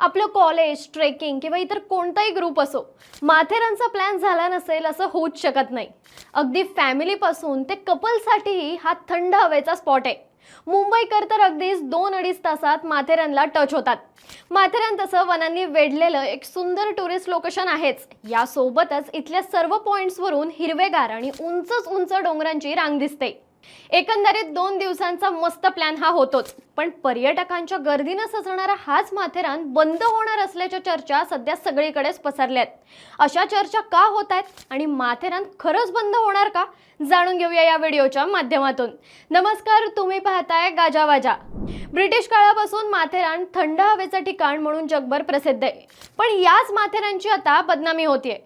आपलं college trekking किंवा इतर कोणताही ग्रुप असो माथेरानचा प्लॅन झाला नसेल असं होऊच शकत नाही. अगदी फॅमिलीपासून ते कपलसाठीही हा थंड हवेचा स्पॉट आहे. मुंबईकर तर अगदीच दोन अडीच तासात माथेरानला टच होतात. माथेरान तसं वनांनी वेढलेलं एक सुंदर टुरिस्ट लोकेशन आहेच. यासोबतच इथल्या सर्व पॉईंट्सवरून हिरवेगार आणि उंचच उंच डोंगरांची रांग दिसते. एकंदरीत दोन दिवसांचा मस्त प्लॅन हा होतोच. पण पर्यटकांच्या गर्दीनं सजणारा हाच माथेरान बंद होणार असल्याच्या चर्चा सध्या सगळीकडेच पसरल्या आहेत अशा चर्चा का होत आहेत आणि माथेरान खरंच बंद होणार का? जाणून घेऊया या व्हिडिओच्या माध्यमातून. नमस्कार तुम्ही पाहताय गाजावाजा ब्रिटिश काळापासून माथेरान थंड हवेचं ठिकाण म्हणून जगभर प्रसिद्ध आहे. पण याच माथेरानची आता बदनामी होतीये.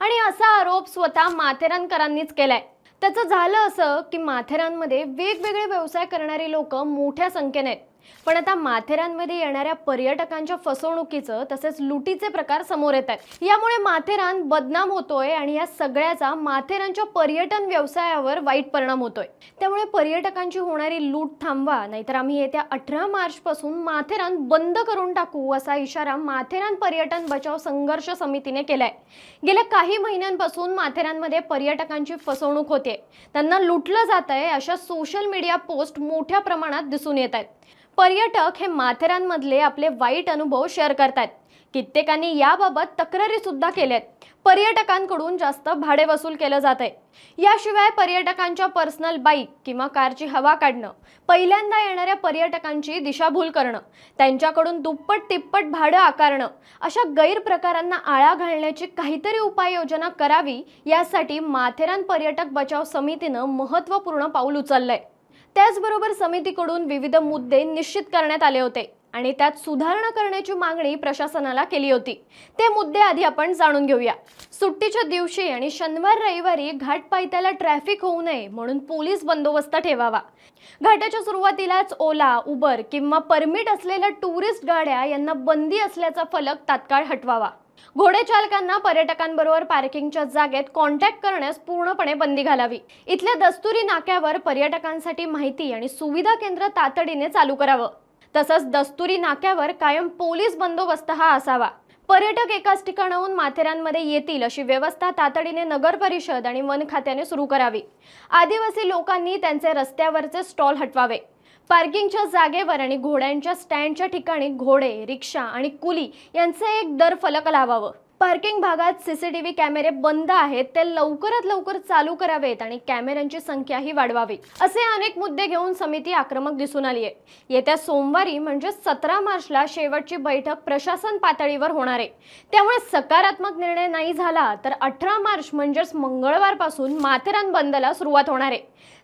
आणि असा आरोप स्वतः माथेरानकरांनीच केलाय. त्याचं झालं असं की माथेरानमध्ये वेगवेगळे व्यवसाय करणारी लोक मोठ्या संख्येने आहेत. पण आता माथेरानमध्ये येणाऱ्या पर्यटकांच्या फसवणुकीचं तसेच लुटीचे प्रकार समोर येत आहेत. यामुळे माथेरान बदनाम होतोय आणि या सगळ्याचा माथेरानच्या पर्यटन व्यवसायावर वाईट परिणाम होतोय. त्यामुळे पर्यटकांची होणारी लूट थांबवा नाहीतर आम्ही येत्या अठरा मार्च पासून माथेरान बंद करून टाकू असा इशारा माथेरान पर्यटन बचाव संघर्ष समितीने केलाय. गेल्या काही महिन्यांपासून माथेरानमध्ये पर्यटकांची फसवणूक होते त्यांना लुटलं जात आहे अशा सोशल मीडिया पोस्ट मोठ्या प्रमाणात दिसून येत आहेत. पर्यटक हे माथेरानमधले आपले वाईट अनुभव शेअर करतात कित्येकांनी याबाबत तक्रारी सुद्धा केल्यात. पर्यटकांकडून जास्त भाडे वसूल केलं जात आहे याशिवाय पर्यटकांच्या पर्सनल बाईक किंवा कारची हवा काढणं पहिल्यांदा येणाऱ्या पर्यटकांची दिशाभूल करणं त्यांच्याकडून दुप्पट तिप्पट भाडं आकारणं अशा गैरप्रकारांना आळा घालण्याची काहीतरी उपाययोजना करावी यासाठी माथेरान पर्यटक बचाव समितीनं महत्त्वपूर्ण पाऊल उचललंय. त्याचबरोबर समितीकडून विविध मुद्दे निश्चित करण्यात आले होते आणि त्यात सुधारणा करण्याची मागणी प्रशासनाला केली होती. ते मुद्दे आधी आपण जाणून घेऊया. सुट्टीच्या दिवशी आणि शनिवार रविवारी घाट पायथ्याला ट्रॅफिक होऊ नये म्हणून पोलीस बंदोबस्त ठेवावा. घाटाच्या सुरुवातीलाच ओला उबर किंवा परमिट असलेल्या टुरिस्ट गाड्या यांना बंदी असल्याचा फलक तात्काळ हटवावा. घोडे चालकांना पर्यटकांबरोबर पार्किंगच्या जागेत कॉन्टॅक्ट करण्यास पूर्णपणे बंदी घालावी. इथल्या दस्तुरी नाक्यावर पर्यटकांसाठी माहिती आणि सुविधा केंद्र तातडीने चालू करावं. तसंच दस्तुरी नाक्यावर कायम पोलीस बंदोबस्त हा असावा. पर्यटक एकाच ठिकाणाहून माथेरानमध्ये येतील अशी व्यवस्था तातडीने नगर परिषद आणि वन खात्याने सुरू करावी. आदिवासी लोकांनी त्यांचे रस्त्यावरचे स्टॉल हटवावे. पार्किंगच्या जागेवर आणि घोड्यांच्या स्टँडच्या ठिकाणी घोडे रिक्षा आणि कुली यांचे एक दर फलक लावावं. पार्किंग भागात सीसीटीव्ही कॅमेरे बंद आहेत. ते लवकरात लवकर चालू करावेत आणि कॅमेऱ्यांची संख्याही वाढवावी. असे अनेक मुद्दे घेऊन समिती आक्रमक दिसून आली आहे. येत्या सोमवारी म्हणजे सतरा मार्चला शेवटची बैठक प्रशासन पातळीवर होणार आहे. त्यामुळे सकारात्मक निर्णय नाही झाला तर अठरा मार्च म्हणजेच मंगळवारपासून माथेरान बंदला सुरुवात होणार आहे.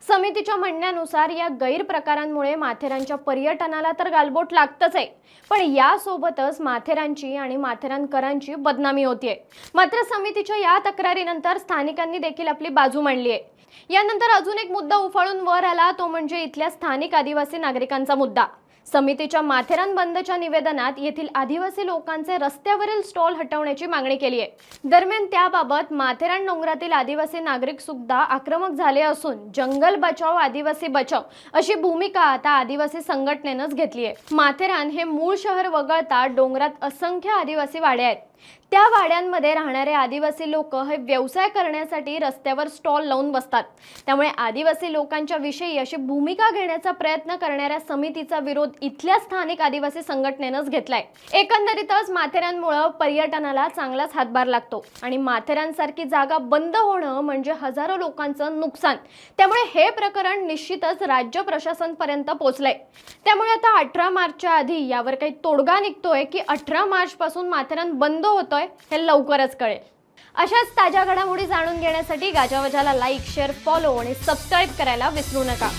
समितीच्या म्हणण्यानुसार या गैरप्रकारांमुळे माथेरानच्या पर्यटनाला तर गालबोट लागतच आहे. पण यासोबतच माथेरानची आणि माथेरानकरांची बदनामी होतीये. मात्र समितीच्या या तक्रारीनंतर स्थानिकांनी देखील आपली बाजू मांडली आहे यानंतर अजून एक मुद्दा उफाळून वर आला तो म्हणजे इथल्या स्थानिक आदिवासी नागरिकांचा मुद्दा. समितीच्या माथेरान बंदच्या निवेदनात येथील आदिवासी लोकांचे रस्त्यावरील स्टॉल हटवण्याची मागणी केली आहे दरम्यान त्याबाबत माथेरान डोंगरातील आदिवासी नागरिक सुद्धा आक्रमक झाले असून जंगल बचाव आदिवासी बचाव अशी भूमिका आता आदिवासी संघटनेनंच घेतली आहे माथेरान हे मूळ शहर वगळता डोंगरात असंख्य आदिवासी वाड्या आहेत. त्या वाड्यांमध्ये राहणारे आदिवासी लोक हे व्यवसाय करण्यासाठी रस्त्यावर स्टॉल लावून बसतात. त्यामुळे आदिवासी लोकांच्या विषयी अशी भूमिका घेण्याचा प्रयत्न करणाऱ्या समितीचा विरोध इथल्या स्थानिक आदिवासी संघटनेनंच घेतलाय. एकंदरीतच माथेरानमुळं पर्यटनाला चांगलाच हातभार लागतो आणि माथेरानसारखी जागा बंद होणं म्हणजे हजारो लोकांचं नुकसान. त्यामुळे हे प्रकरण निश्चितच राज्य प्रशासनपर्यंत पोहोचलंय त्यामुळे आता अठरा मार्चच्या आधी यावर काही तोडगा निघतोय की अठरा मार्चपासून माथेरान बंद होतोय हे लवकरच कळेल. अशाच ताज्या घडामोडी जाणून घेण्यासाठी गाजावाजाला लाईक शेअर फॉलो आणि सबस्क्राईब करायला विसरू नका.